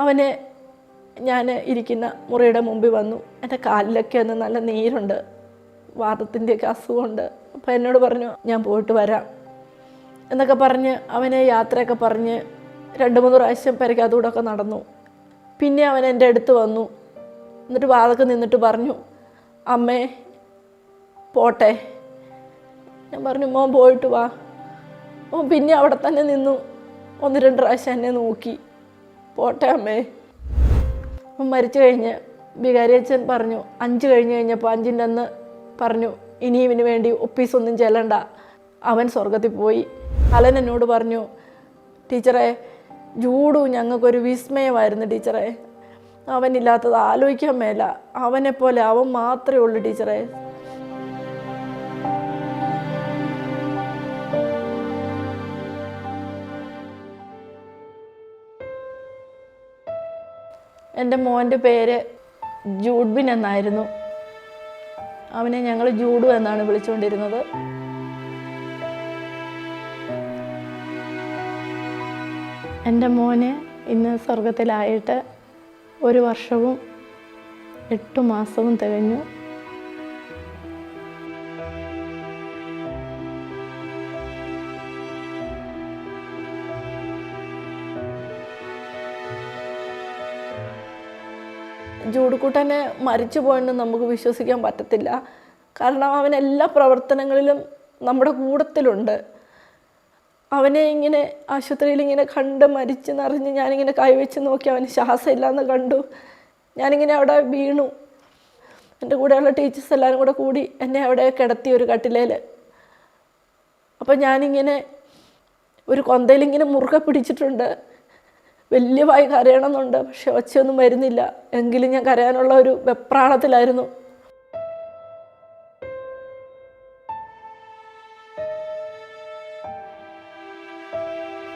അവന് ഞാൻ ഇരിക്കുന്ന മുറിയുടെ മുമ്പിൽ വന്നു. എന്റെ കാലിലൊക്കെ ഒന്ന് നല്ല നീരുണ്ട്. വാദത്തിന്റെയൊക്കെ അസുഖമുണ്ട്. അപ്പോൾ എന്നോട് പറഞ്ഞു ഞാൻ പോയിട്ട് വരാം. എന്നൊക്കെ പറഞ്ഞ് അവനെ യാത്രയൊക്കെ പറഞ്ഞ് രണ്ട് മൂന്ന് പ്രാവശ്യം പരിക്കാത്തൂടൊക്കെ നടന്നു. പിന്നെ അവൻ എന്റെ അടുത്ത് വന്നു. എന്നിട്ട് വാതൊക്കെ നിന്നിട്ട് പറഞ്ഞു അമ്മേ പോട്ടെ. ഞാൻ പറഞ്ഞു മോൻ പോയിട്ട് വാ. ഓ പിന്നെ അവിടെ തന്നെ നിന്നു. ഒന്ന് രണ്ട് പ്രാവശ്യം എന്നെ നോക്കി. പോട്ടെ അമ്മേ. മരിച്ചു കഴിഞ്ഞ് വികാരി അച്ഛൻ പറഞ്ഞു അഞ്ച് കഴിഞ്ഞ് കഴിഞ്ഞപ്പോൾ അഞ്ചിന്റെ അന്ന് പറഞ്ഞു ഇനി ഇവന് വേണ്ടി ഒപ്പീസൊന്നും ചെല്ലണ്ട. അവൻ സ്വർഗത്തിൽ പോയി. അലൻ എന്നോട് പറഞ്ഞു ടീച്ചറെ ജൂഡു ഞങ്ങൾക്കൊരു വിസ്മയമായിരുന്നു ടീച്ചറെ. അവനില്ലാത്തത് ആലോചിക്കാൻ മേല. അവനെപ്പോലെ അവൻ മാത്രമേ ഉള്ളൂ ടീച്ചറെ. എന്റെ മോന്റെ പേര് ജൂഡ്ബിൻ എന്നായിരുന്നു. അവനെ ഞങ്ങൾ ജൂഡു എന്നാണ് വിളിച്ചുകൊണ്ടിരുന്നത്. എന്റെ മോന് ഇന്ന് സ്വർഗത്തിലായിട്ട് ഒരു വർഷവും എട്ട് മാസവും തികഞ്ഞു. ജൂഡുക്കുട്ടനെ മരിച്ചു പോയെന്ന് നമുക്ക് വിശ്വസിക്കാൻ പറ്റത്തില്ല. കാരണം അവൻ എല്ലാ പ്രവർത്തനങ്ങളിലും നമ്മുടെ കൂടത്തിലുണ്ട്. അവനെ ഇങ്ങനെ ആശുപത്രിയിൽ ഇങ്ങനെ കണ്ട് മരിച്ചെന്നറിഞ്ഞ് ഞാനിങ്ങനെ കൈവച്ച് നോക്കി അവന് ശ്വാസം ഇല്ലാന്ന് കണ്ടു. ഞാനിങ്ങനെ അവിടെ വീണു. എന്റെ കൂടെയുള്ള ടീച്ചേഴ്സ് എല്ലാവരും കൂടെ കൂടി എന്നെ അവിടെ കിടത്തി ഒരു കട്ടിലേൽ അപ്പോൾ ഞാനിങ്ങനെ ഒരു കൊന്തയിലിങ്ങനെ മുറുകെ പിടിച്ചിട്ടുണ്ട്. വലിയ വായി കരയണമെന്നുണ്ട് പക്ഷെ ഒച്ചയൊന്നും വരുന്നില്ല. എങ്കിലും ഞാൻ കരയാനുള്ള ഒരു വെപ്രാളത്തിലായിരുന്നു.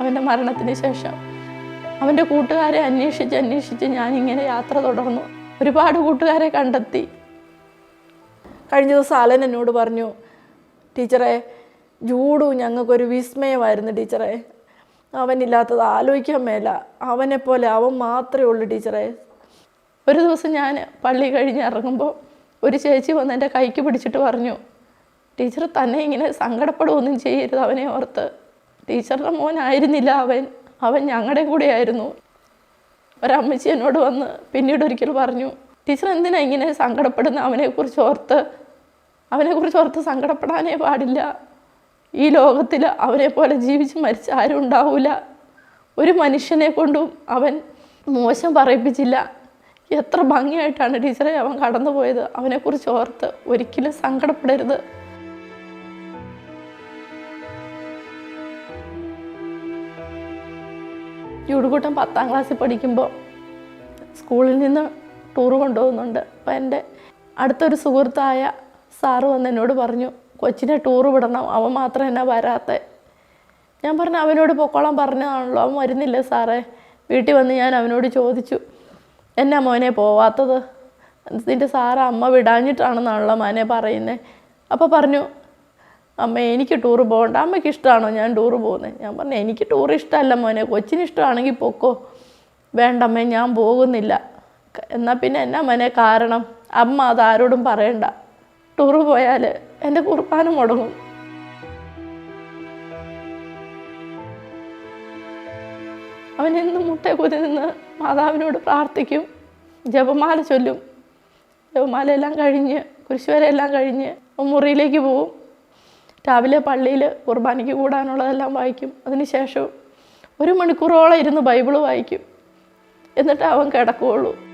അവന്റെ മരണത്തിന് ശേഷം അവന്റെ കൂട്ടുകാരെ അന്വേഷിച്ച് അന്വേഷിച്ച് ഞാനിങ്ങനെ യാത്ര തുടർന്നു. ഒരുപാട് കൂട്ടുകാരെ കണ്ടെത്തി. കഴിഞ്ഞ ദിവസം അലൻ എന്നോട് പറഞ്ഞു ടീച്ചറെ ജൂഡു ഞങ്ങൾക്കൊരു വിസ്മയമായിരുന്നു ടീച്ചറെ. അവനില്ലാത്തത് ആലോചിക്കാൻ മേല. അവനെപ്പോലെ അവൻ മാത്രമേ ഉള്ളൂ ടീച്ചറെ. ഒരു ദിവസം ഞാൻ പള്ളി കഴിഞ്ഞ് ഇറങ്ങുമ്പോൾ ഒരു ചേച്ചി വന്ന് എന്റെ കൈക്ക് പിടിച്ചിട്ട് പറഞ്ഞു ടീച്ചർ തന്നെ ഇങ്ങനെ സങ്കടപ്പെടുകയൊന്നും ചെയ്യരുത് അവനെ ഓർത്ത്. ടീച്ചറുടെ മോനായിരുന്നില്ല അവൻ. അവൻ ഞങ്ങളുടെ കൂടെയായിരുന്നു. ഒരമ്മച്ചി എന്നോട് വന്ന് പിന്നീട് ഒരിക്കൽ പറഞ്ഞു ടീച്ചർ എന്തിനാ ഇങ്ങനെ സങ്കടപ്പെടുന്ന? അവനെക്കുറിച്ച് ഓർത്ത് അവനെക്കുറിച്ച് ഓർത്ത് സങ്കടപ്പെടാനേ പാടില്ല. ഈ ലോകത്തിൽ അവനെ പോലെ ജീവിച്ച് മരിച്ച ആരും ഉണ്ടാവില്ല ഒരു മനുഷ്യനെ കൊണ്ടും അവൻ മോശം പറയിപ്പിച്ചില്ല. എത്ര ഭംഗിയായിട്ടാണ് ടീച്ചറെ അവൻ കടന്നു പോയത്. അവനെക്കുറിച്ച് ഓർത്ത് ഒരിക്കലും സങ്കടപ്പെടരുത്. ചൂടുകൂട്ടം പത്താം ക്ലാസ്സിൽ പഠിക്കുമ്പോൾ സ്കൂളിൽ നിന്ന് ടൂർ കൊണ്ടുപോകുന്നുണ്ട്. അപ്പോൾ എന്റെ അടുത്തൊരു സുഹൃത്തായ സാറ് വന്ന് എന്നോട് പറഞ്ഞു കൊച്ചിനെ ടൂർ വിടണം. അവൻ മാത്രം എന്നാ വരാത്ത? ഞാൻ പറഞ്ഞു അവനോട് പൊക്കോളാൻ പറഞ്ഞതാണല്ലോ. അവൻ വരുന്നില്ല സാറേ? വീട്ടിൽ വന്ന് ഞാൻ അവനോട് ചോദിച്ചു എന്നാ മോനെ പോവാത്തത്? നിന്റെ സാറ അമ്മ വിടാഞ്ഞിട്ടാണെന്നാണല്ലോ മോനെ പറയുന്നത് അപ്പോൾ പറഞ്ഞു അമ്മ എനിക്ക് ടൂറ് പോകണ്ട. അമ്മയ്ക്ക് ഇഷ്ടമാണോ ഞാൻ ടൂറ് പോകുന്നത് ഞാൻ പറഞ്ഞു എനിക്ക് ടൂർ ഇഷ്ടമല്ല മോനെ. കൊച്ചിന് ഇഷ്ടമാണെങ്കിൽ പൊക്കോ. വേണ്ടമ്മേ ഞാൻ പോകുന്നില്ല. എന്നാൽ പിന്നെ എന്നാ മോനെ കാരണം? അമ്മ അതാരോടും പറയണ്ട. ടൂറ് പോയാൽ എന്റെ കുർബാന മുടങ്ങും. അവൻ എന്നും മുട്ട കുതി നിന്ന് മാതാവിനോട് പ്രാർത്ഥിക്കും ജപമാല ചൊല്ലും. ജപമാല എല്ലാം കഴിഞ്ഞ് കുരിശുവരെല്ലാം കഴിഞ്ഞ് മുറിയിലേക്ക് പോവും. രാവിലെ പള്ളിയിൽ കുർബാനയ്ക്ക് കൂടാനുള്ളതെല്ലാം വായിക്കും. അതിനുശേഷം ഒരു മണിക്കൂറോളം ഇരുന്ന് ബൈബിൾ വായിക്കും. എന്നിട്ട് അവൻ കിടക്കുകയുള്ളൂ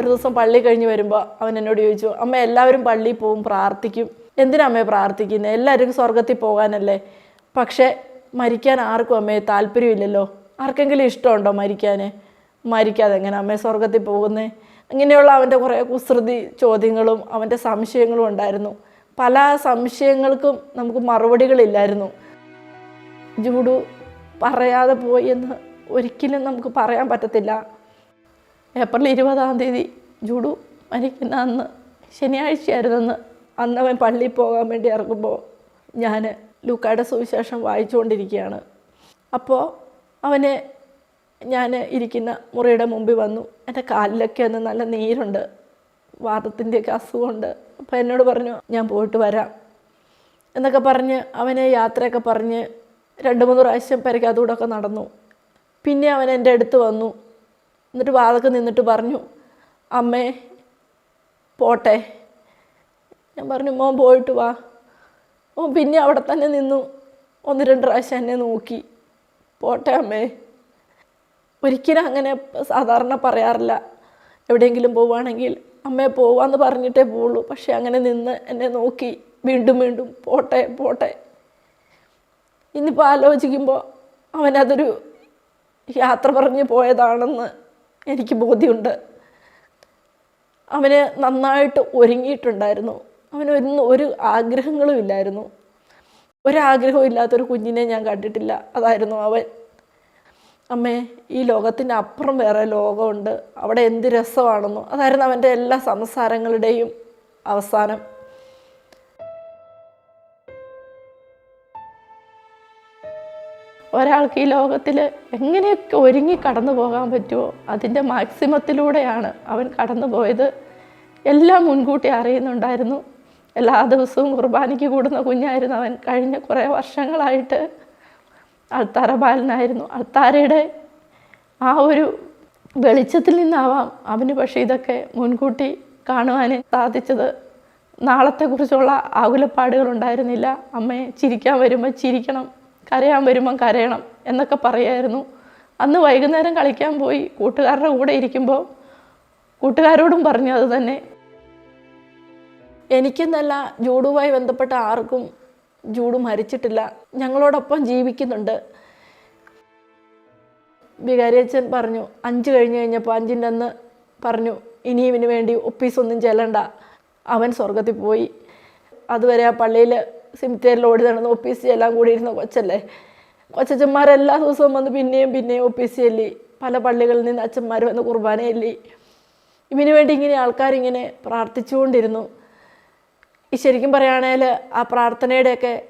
ഒരു ദിവസം പള്ളി കഴിഞ്ഞ് വരുമ്പോൾ അവൻ എന്നോട് ചോദിച്ചു അമ്മ എല്ലാവരും പള്ളിയിൽ പോവും പ്രാർത്ഥിക്കും. എന്തിനാ അമ്മയെ പ്രാർത്ഥിക്കുന്നത് എല്ലാവരും സ്വർഗത്തിൽ പോകാനല്ലേ? പക്ഷേ മരിക്കാൻ ആർക്കും അമ്മയെ താല്പര്യമില്ലല്ലോ. ആർക്കെങ്കിലും ഇഷ്ടമുണ്ടോ മരിക്കാൻ മരിക്കാതെ എങ്ങനെ അമ്മയെ സ്വർഗത്തിൽ പോകുന്നേ? അങ്ങനെയുള്ള അവന്റെ കുറേ കുസൃതി ചോദ്യങ്ങളും അവന്റെ സംശയങ്ങളും ഉണ്ടായിരുന്നു. പല സംശയങ്ങൾക്കും നമുക്ക് മറുപടികളില്ലായിരുന്നു. ജൂഡു പറയാതെ പോയി എന്ന് ഒരിക്കലും നമുക്ക് പറയാൻ പറ്റത്തില്ല. ഏപ്രിൽ ഇരുപതാം തീയതി ജൂഡു മരിക്കുന്ന അന്ന് ശനിയാഴ്ചയായിരുന്നെന്ന് അന്ന് അവൻ പള്ളിയിൽ പോകാൻ വേണ്ടി ഇറങ്ങുമ്പോൾ ഞാൻ ലൂക്കായുടെ സുവിശേഷം വായിച്ചുകൊണ്ടിരിക്കുകയാണ്. അപ്പോൾ അവന് ഞാൻ ഇരിക്കുന്ന മുറിയുടെ മുമ്പിൽ വന്നു. എന്റെ കാലിലൊക്കെ ഒന്ന് നല്ല നീരുണ്ട്. വാദത്തിന്റെയൊക്കെ അസുഖമുണ്ട്. അപ്പോൾ എന്നോട് പറഞ്ഞു ഞാൻ പോയിട്ട് വരാം. എന്നൊക്കെ പറഞ്ഞ് അവനെ യാത്രയൊക്കെ പറഞ്ഞ് രണ്ട് മൂന്ന് പ്രാവശ്യം പരിക്കാത്തൂടൊക്കെ നടന്നു. പിന്നെ അവൻ എന്റെ അടുത്ത് വന്നു. എന്നിട്ട് വാതൊക്കെ നിന്നിട്ട് പറഞ്ഞു അമ്മേ പോട്ടെ. ഞാൻ പറഞ്ഞു മോൻ പോയിട്ട് വാ. ഓ പിന്നെ അവിടെ തന്നെ നിന്നു ഒന്ന് രണ്ട് പ്രാവശ്യം എന്നെ നോക്കി. പോട്ടെ അമ്മേ. ഒരിക്കലും അങ്ങനെ സാധാരണ പറയാറില്ല. എവിടെയെങ്കിലും പോവുകയാണെങ്കിൽ അമ്മയെ പോവാന്ന് പറഞ്ഞിട്ടേ പോവുള്ളൂ. പക്ഷെ അങ്ങനെ നിന്ന് എന്നെ നോക്കി വീണ്ടും വീണ്ടും പോട്ടെ പോട്ടെ. ഇന്നിപ്പോൾ ആലോചിക്കുമ്പോൾ അവനതൊരു യാത്ര പറഞ്ഞ് പോയതാണെന്ന് എനിക്ക് ബോധ്യമുണ്ട്. അവന് നന്നായിട്ട് ഒരുങ്ങിയിട്ടുണ്ടായിരുന്നു. അവന് ഒന്നും ഒരു ആഗ്രഹങ്ങളും ഇല്ലായിരുന്നു. ഒരാഗ്രഹവും ഇല്ലാത്തൊരു കുഞ്ഞിനെ ഞാൻ കണ്ടിട്ടില്ല. അതായിരുന്നു അവൻ. അമ്മേ ഈ ലോകത്തിന്റെ അപ്പുറം വേറെ ലോകമുണ്ട്. അവിടെ എന്ത് രസമാണെന്നോ. അതായിരുന്നു അവന്റെ എല്ലാ സംസാരങ്ങളുടെയും അവസാനം. ഒരാൾക്ക് ഈ ലോകത്തിൽ എങ്ങനെയൊക്കെ ഒരുങ്ങി കടന്നു പോകാൻ പറ്റുമോ അതിന്റെ മാക്സിമത്തിലൂടെയാണ് അവൻ കടന്നു പോയത്. എല്ലാം മുൻകൂട്ടി അറിയുന്നുണ്ടായിരുന്നു. എല്ലാ ദിവസവും കുർബാനയ്ക്ക് കൂടുന്ന കുഞ്ഞായിരുന്നു അവൻ. കഴിഞ്ഞ കുറേ വർഷങ്ങളായിട്ട് അൾത്താര ബാലനായിരുന്നു അൾത്താരയുടെ ആ ഒരു വെളിച്ചത്തിൽ നിന്നാവാം അവന് പക്ഷേ ഇതൊക്കെ മുൻകൂട്ടി കാണുവാൻ സാധിച്ചത്. നാളത്തെക്കുറിച്ചുള്ള ആകുലപ്പാടുകൾ ഉണ്ടായിരുന്നില്ല. അമ്മയെ ചിരിക്കാൻ വരുമ്പോൾ ചിരിക്കണം. കരയാൻ വരുമ്പം കരയണം എന്നൊക്കെ പറയായിരുന്നു. അന്ന് വൈകുന്നേരം കളിക്കാൻ പോയി കൂട്ടുകാരുടെ കൂടെ ഇരിക്കുമ്പോൾ കൂട്ടുകാരോടും പറഞ്ഞു അത് തന്നെ. എനിക്കെന്നല്ല ജൂഡുമായി ബന്ധപ്പെട്ട ആർക്കും ജൂഡു മരിച്ചിട്ടില്ല. ഞങ്ങളോടൊപ്പം ജീവിക്കുന്നുണ്ട്. വികാരിയച്ഛൻ പറഞ്ഞു അഞ്ച് കഴിഞ്ഞ് കഴിഞ്ഞപ്പോൾ അഞ്ചിന്റെ അന്ന് പറഞ്ഞു ഇനി ഇവന് വേണ്ടി ഒപ്പീസൊന്നും ചെല്ലണ്ട. അവൻ സ്വർഗത്തിൽ പോയി. അതുവരെ ആ പള്ളിയിൽ സിമിത്തേരിൽ ഓടി നടന്ന് ഒ പി സി എല്ലാം കൂടി ഇരുന്ന കൊച്ചല്ലേ? കൊച്ചച്ചന്മാരെല്ലാ ദിവസവും വന്ന് പിന്നെയും പിന്നെയും ഒ പി സി അല്ലി? പല പള്ളികളിൽ നിന്ന് അച്ഛന്മാർ വന്ന് കുർബാന ചെല്ലി ഇവന് വേണ്ടി ഇങ്ങനെ ആൾക്കാരിങ്ങനെ പ്രാർത്ഥിച്ചുകൊണ്ടിരുന്നു. ഈ ശരിക്കും പറയുകയാണെങ്കിൽ ആ പ്രാർത്ഥനയുടെയൊക്കെ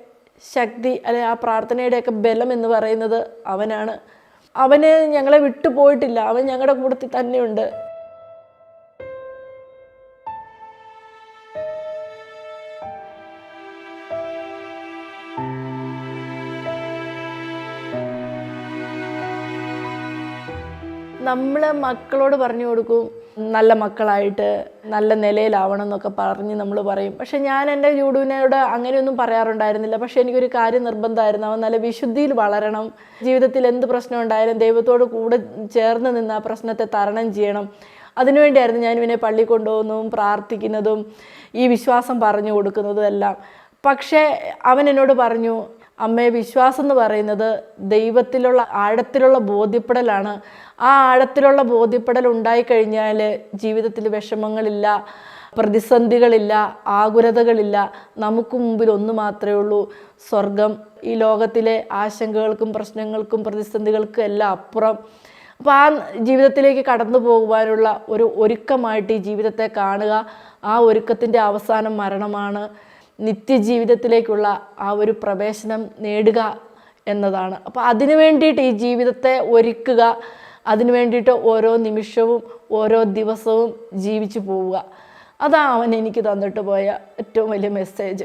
ശക്തി അല്ലെ ആ പ്രാർത്ഥനയുടെയൊക്കെ ബലം എന്ന് പറയുന്നത് അവനാണ്. അവന് ഞങ്ങളെ വിട്ടുപോയിട്ടില്ല. അവൻ ഞങ്ങളുടെ കൂട്ടത്തിൽ തന്നെയുണ്ട്. നമ്മൾ മക്കളോട് പറഞ്ഞു കൊടുക്കും നല്ല മക്കളായിട്ട് നല്ല നിലയിലാവണം എന്നൊക്കെ പറഞ്ഞ് നമ്മൾ പറയും. പക്ഷെ ഞാൻ എന്റെ ജൂഡുവിനോട് അങ്ങനെയൊന്നും പറയാറുണ്ടായിരുന്നില്ല. പക്ഷെ എനിക്കൊരു കാര്യം നിർബന്ധമായിരുന്നു. അവൻ നല്ല വിശുദ്ധിയിൽ വളരണം. ജീവിതത്തിൽ എന്ത് പ്രശ്നം ഉണ്ടായാലും ദൈവത്തോട് കൂടെ ചേർന്ന് നിന്ന് ആ പ്രശ്നത്തെ തരണം ചെയ്യണം. അതിനുവേണ്ടിയായിരുന്നു ഞാൻ ഇവനെ പള്ളി കൊണ്ടുപോകുന്നതും പ്രാർത്ഥിക്കുന്നതും ഈ വിശ്വാസം പറഞ്ഞു കൊടുക്കുന്നതും എല്ലാം. പക്ഷേ അവൻ എന്നോട് പറഞ്ഞു അമ്മയെ വിശ്വാസം എന്ന് പറയുന്നത് ദൈവത്തിലുള്ള ആഴത്തിലുള്ള ബോധ്യപ്പെടലാണ്. ആ ആഴത്തിലുള്ള ബോധ്യപ്പെടൽ ഉണ്ടായിക്കഴിഞ്ഞാൽ ജീവിതത്തിൽ വിഷമങ്ങളില്ല പ്രതിസന്ധികളില്ല ആകുലതകളില്ല. നമുക്ക് മുമ്പിൽ ഒന്ന് മാത്രമേ ഉള്ളൂ. സ്വർഗം ഈ ലോകത്തിലെ ആശങ്കകൾക്കും പ്രശ്നങ്ങൾക്കും പ്രതിസന്ധികൾക്കും എല്ലാം അപ്പുറം. അപ്പോൾ ആ ജീവിതത്തിലേക്ക് കടന്നു പോകുവാനുള്ള ഒരു ഒരുക്കമായിട്ട് ഈ ജീവിതത്തെ കാണുക. ആ ഒരുക്കത്തിന്റെ അവസാനം മരണമാണ്. നിത്യജീവിതത്തിലേക്കുള്ള ആ ഒരു പ്രവേശനം നേടുക എന്നതാണ്. അപ്പോൾ അതിനു വേണ്ടിയിട്ട് ഈ ജീവിതത്തെ ഒരുക്കുക. അതിനു വേണ്ടിയിട്ട് ഓരോ നിമിഷവും ഓരോ ദിവസവും ജീവിച്ചു പോവുക. അതാണ് എനിക്ക് തന്നിട്ട് പോയ ഏറ്റവും വലിയ മെസ്സേജ്